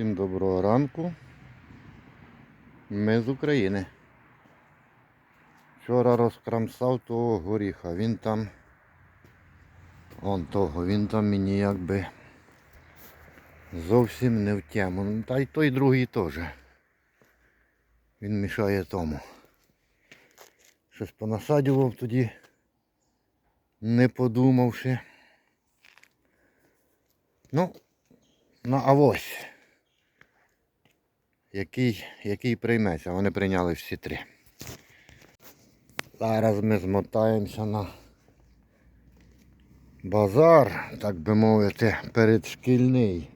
Всім доброго ранку. Ми з України. Вчора розкрамсав того горіха. Він там. Он того, він там мені якби зовсім не в тему. Ну, Та й той другий теж. Він мішає тому. Щось понасадював тоді, не подумавши. Ну, на авось. Який, який прийметься. Вони прийняли всі три. Зараз ми змотаємося на базар, так би мовити, передшкільний.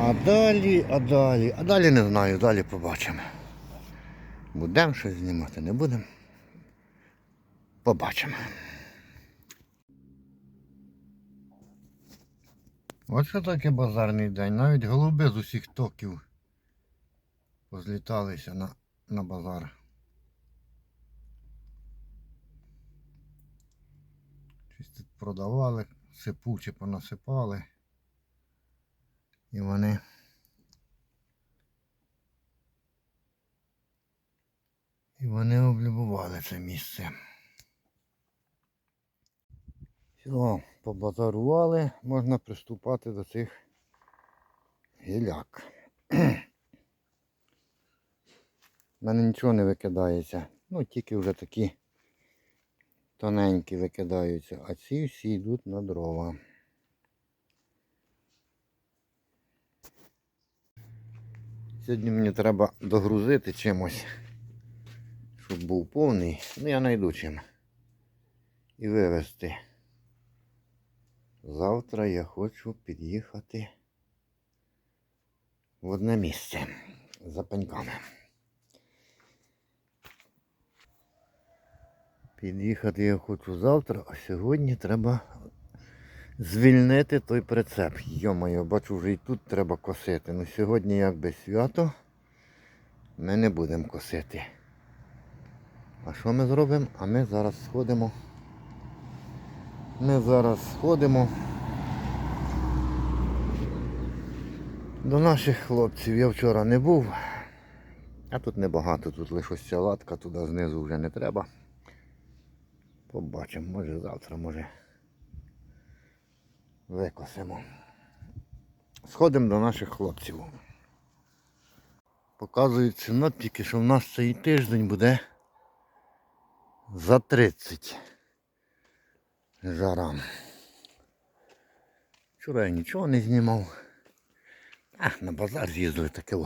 А далі, а далі, а далі не знаю, далі побачимо. Будемо щось знімати, не будемо. Побачимо. Що таке базарний день. Навіть голуби з усіх токів позліталися на, на базар. Щось тут продавали, сипучі понасипали. І вони І вони облюбували це місце. Все, побазарували, можна приступати до цих гіляк. У мене нічого не викидається. Ну, тільки вже такі тоненькі викидаються, а ці всі йдуть на дрова. Сьогодні мені треба догрузити чимось, щоб був повний. Ну я знайду чим. І вивезти. Завтра я хочу під'їхати в одне місце за пеньками. Під'їхати я хочу завтра, а сьогодні треба звільнити той прицеп. Йо-моє, бачу, вже і тут треба косити. Ну сьогодні якби свято, ми не будемо косити. А що ми зробимо? А ми зараз сходимо. Ми зараз сходимо до наших хлопців. Я вчора не був. А тут небагато, тут лише ось ця латка, туди знизу вже не треба. Побачимо, може завтра, може викосимо. Сходимо до наших хлопців. Показують синоптики, що в нас цей тиждень буде за 30 жара. Вчора я нічого не знімав. А, на базар з'їздили таке.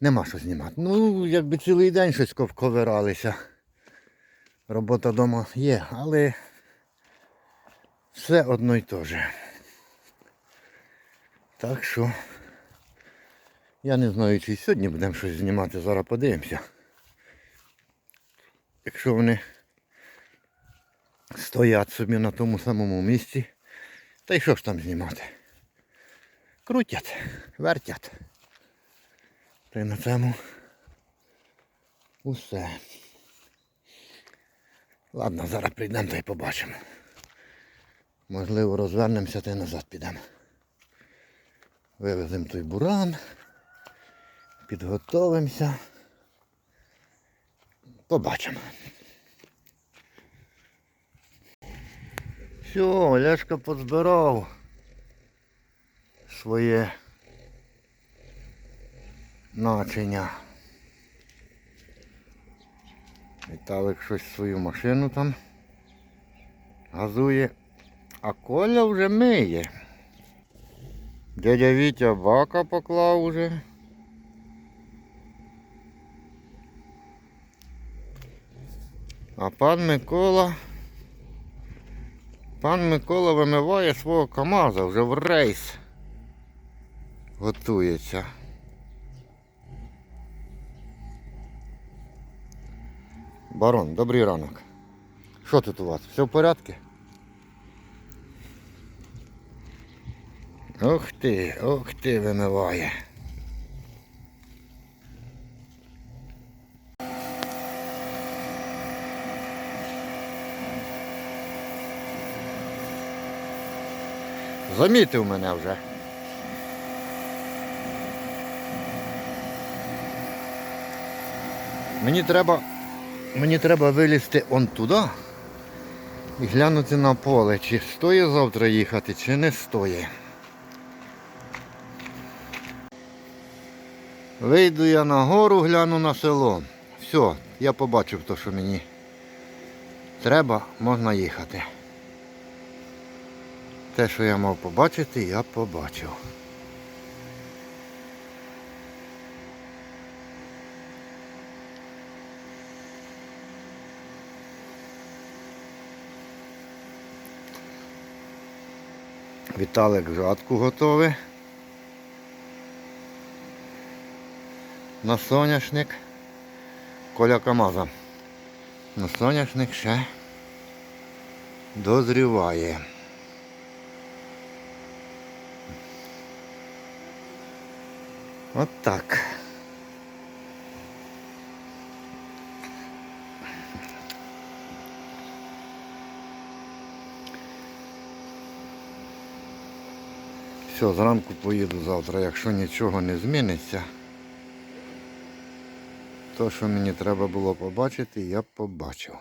Нема що знімати. Ну, якби цілий день щось ковиралися. Робота вдома є, але все одно й те же. Так що я не знаю, чи сьогодні будемо щось знімати, зараз подивимося. Якщо вони стоять собі на тому самому місці, та й що ж там знімати? Крутять, вертять. Та й на цьому усе. Ладно, зараз прийдемо та й побачимо. Можливо, розвернемося та й назад підемо. Вивеземо той буран, підготовимося. Побачимо. Все, Ляшка позбирав своє начиня. Віталик щось свою машину там газує, а Коля вже миє. Дядя Вітя бака поклав уже. А пан Микола. Пан Микола вимиває свого КАМАЗа вже в рейс. Готується. Барон, добрий ранок. Що тут у вас? Все в порядку? Ох ти, ох ти вимиває. Замітив мене вже. Мені треба, мені треба вилізти он туди і глянути на поле, чи стоїть завтра їхати, чи не стоїть. Вийду я на гору, гляну на село. Все, я побачив те, що мені треба, можна їхати. Те, що я мав побачити, я побачив. Віталик жатку готовий. На соняшник Коля Камаза. На соняшник ще дозріває. От так. Все, зранку поїду завтра, якщо нічого не зміниться. То, що мені треба було побачити, я побачив.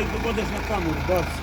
От знімай, попадеш на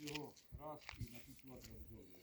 його раз і на кінцювати розжовує.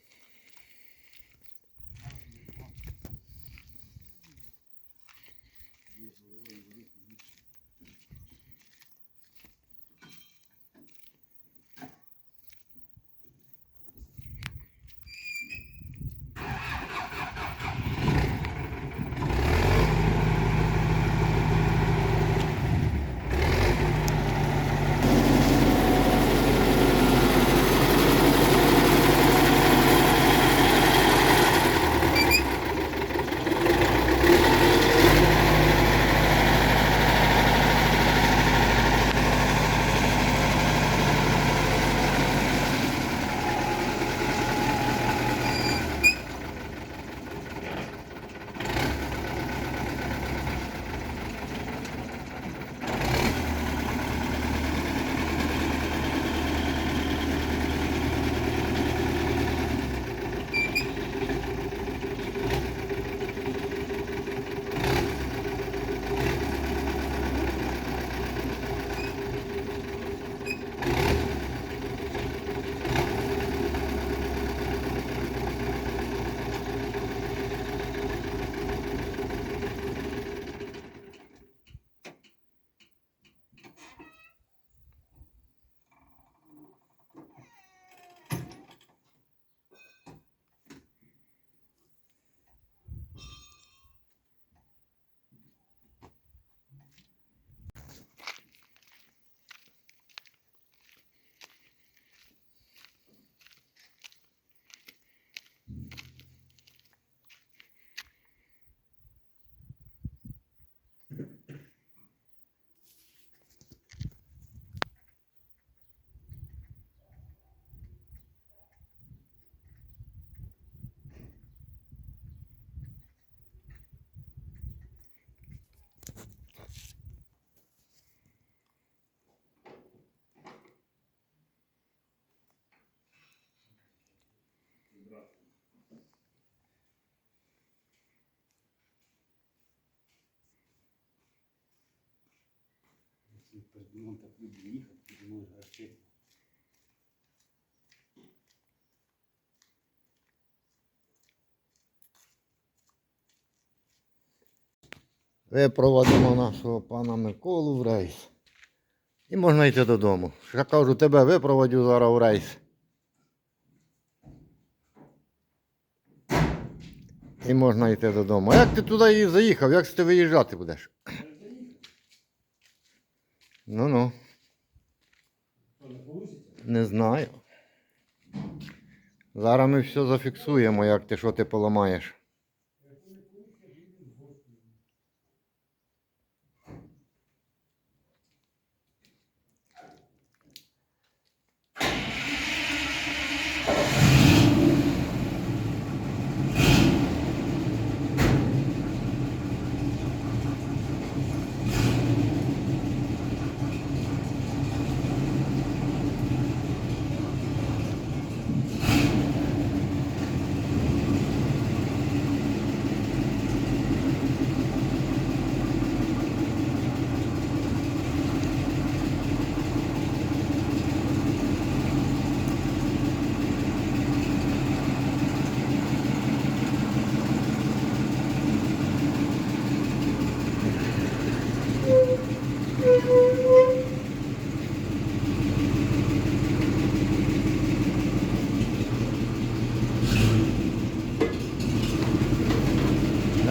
Він так любить їхати, думаю, грошей. Випроводимо нашого пана Миколу в рейс. І можна йти додому. Я кажу, тебе випроводю зараз в рейс. І можна йти додому. А як ти туди заїхав? Як ти виїжджати будеш? Ну ну. Не? Не знаю. Зараз ми все зафіксуємо, як ти що ти поламаєш.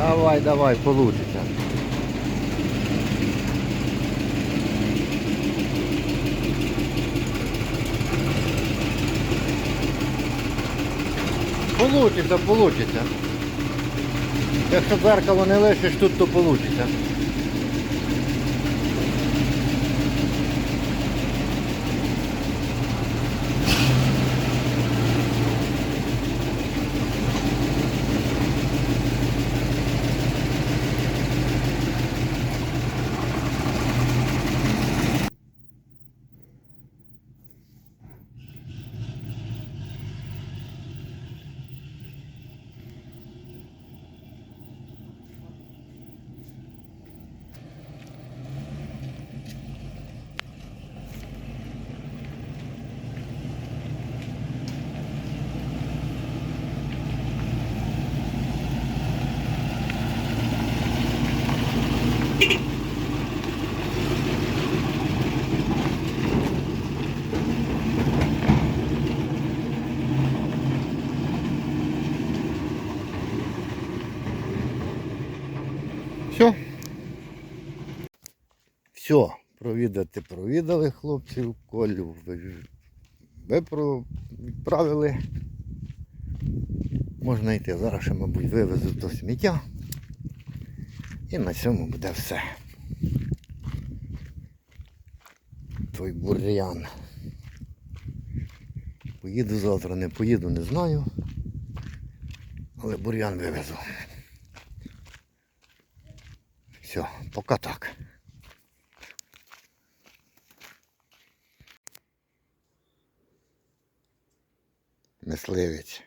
Давай, давай, получится. Получится, получится. Якщо зеркало не лишиш тут, то получится. Все, провідати провідали хлопців, колю ви, ви відправили. Можна йти. Зараз ще, мабуть, вивезу то сміття. І на цьому буде все. Той бур'ян. Поїду завтра, не поїду, не знаю. Але бур'ян вивезу. Все, поки так. Мисливець.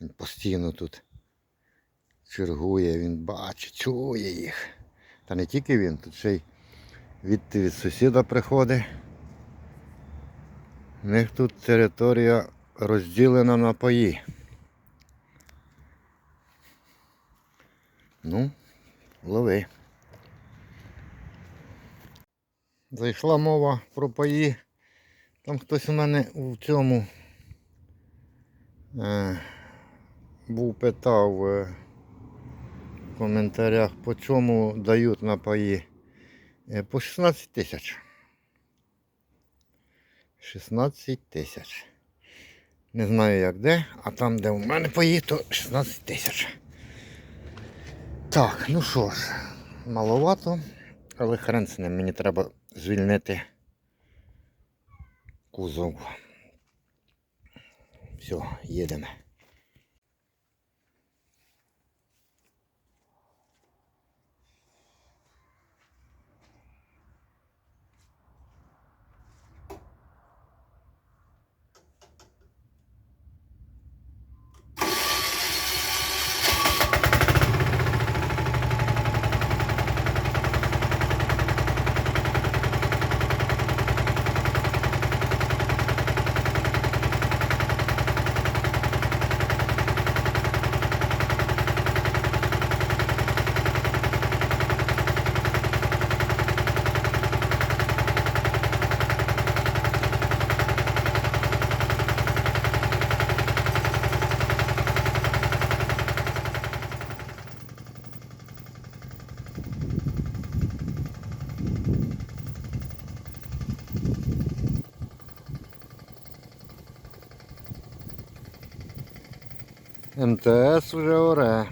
Він постійно тут чергує, він бачить, чує їх. Та не тільки він, тут ще й від, від сусіда приходить. У них тут територія розділена на паї. Ну, лови. Зайшла мова про паї. Там хтось у мене у цьому е, був питав е, в коментарях, по чому дають на паї. Е, по 16 тисяч. 16 тисяч. Не знаю як де, а там, де у мене паї, то 16 тисяч. Так, ну що ж, маловато, але хрен з ним, мені треба звільнити кузов. Все, їдемо. МТС вже оре.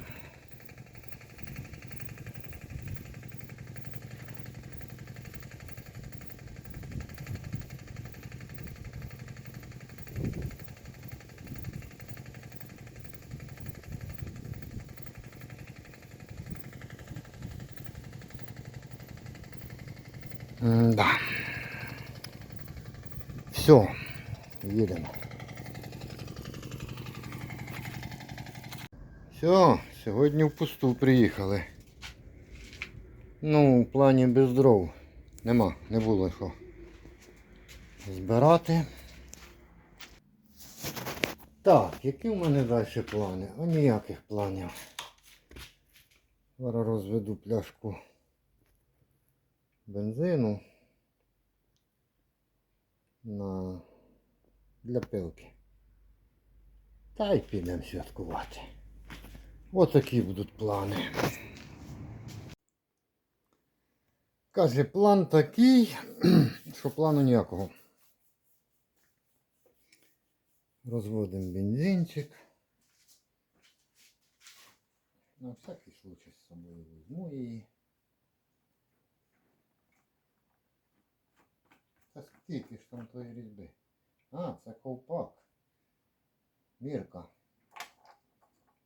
Да. Все, їдемо. Все, сьогодні пусту приїхали. Ну, в плані без дров. Нема, не було що збирати. Так, які в мене далі плани? А ніяких планів. Зараз розведу пляшку бензину на... для пилки. Та й підемо святкувати. Отакі будуть плани. Каже, план такий, що плану ніякого. Розводимо бензинчик. На всякий случай з собою візьму її. Та скільки ж там тої різьби? А, це ковпак. Мірка.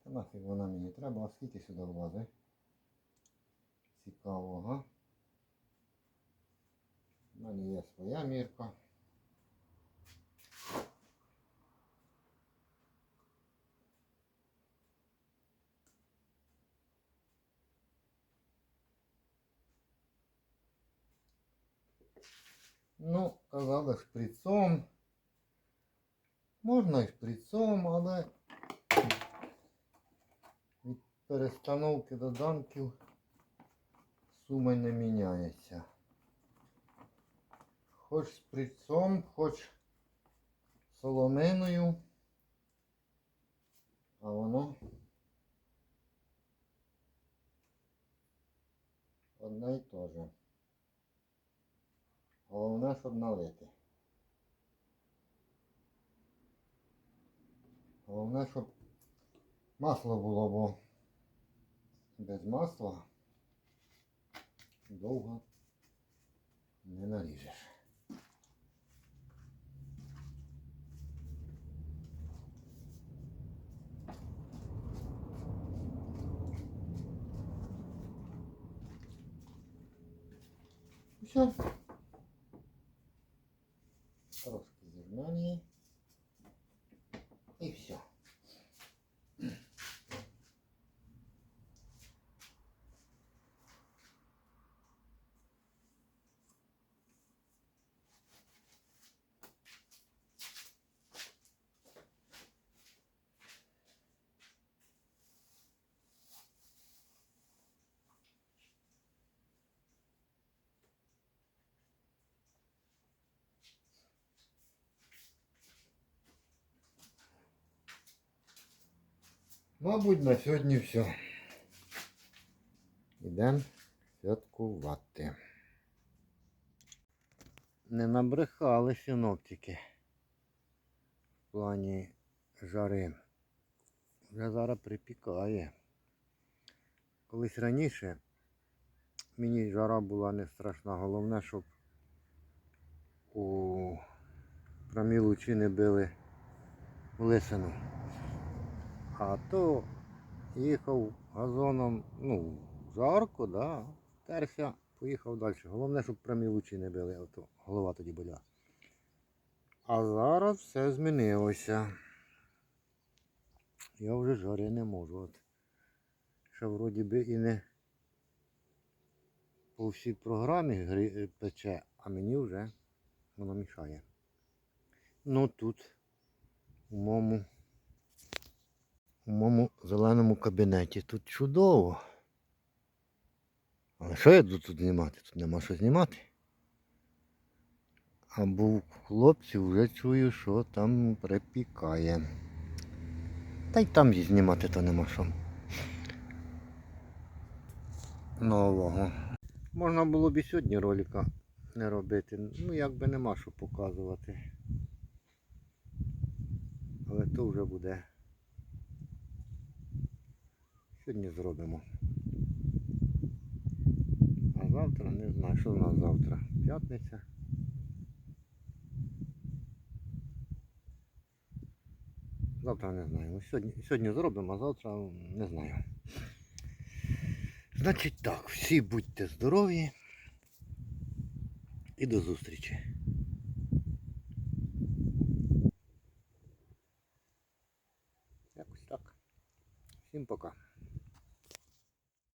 Та нафіг вона мені треба, а скільки сюди влазить? Цікаво, ага. У мене є своя мірка. Ну, казали шприцом. Можна і шприцом, але перестановки доданків суми не міняється. Хоч з хоч соломиною. А воно одне і те же. Головне, щоб налити. Головне, щоб масло було, бо без масла довго не наріжеш. Все. Трошки зернані. І все. Мабуть, на сьогодні все. Ідемо святкувати. Не набрехали синоптики в плані жари. Вже зараз припікає. Колись раніше мені жара була не страшна. Головне, щоб у промі лучі не били в лисину. А то їхав газоном, ну, жарко, да, терся, поїхав далі. Головне, щоб прямі лучі не били, а то голова тоді боля. А зараз все змінилося. Я вже жари не можу. От. Ще вроді би і не по всій програмі пече, а мені вже воно мішає. Ну тут у моєму у моєму зеленому кабінеті. Тут чудово. Але що я буду тут знімати? Тут нема що знімати. Або у хлопців вже чую, що там припікає. Та й там знімати то нема що. Нового. Можна було б і сьогодні ролика не робити. Ну якби нема що показувати. Але то вже буде. Сьогодні зробимо. А завтра не знаю, що в нас завтра. П'ятниця. Завтра не знаю. Ну, Сьогодні, сьогодні зробимо, а завтра не знаю. Значить так, всі будьте здорові і до зустрічі. Якось так. Всім пока.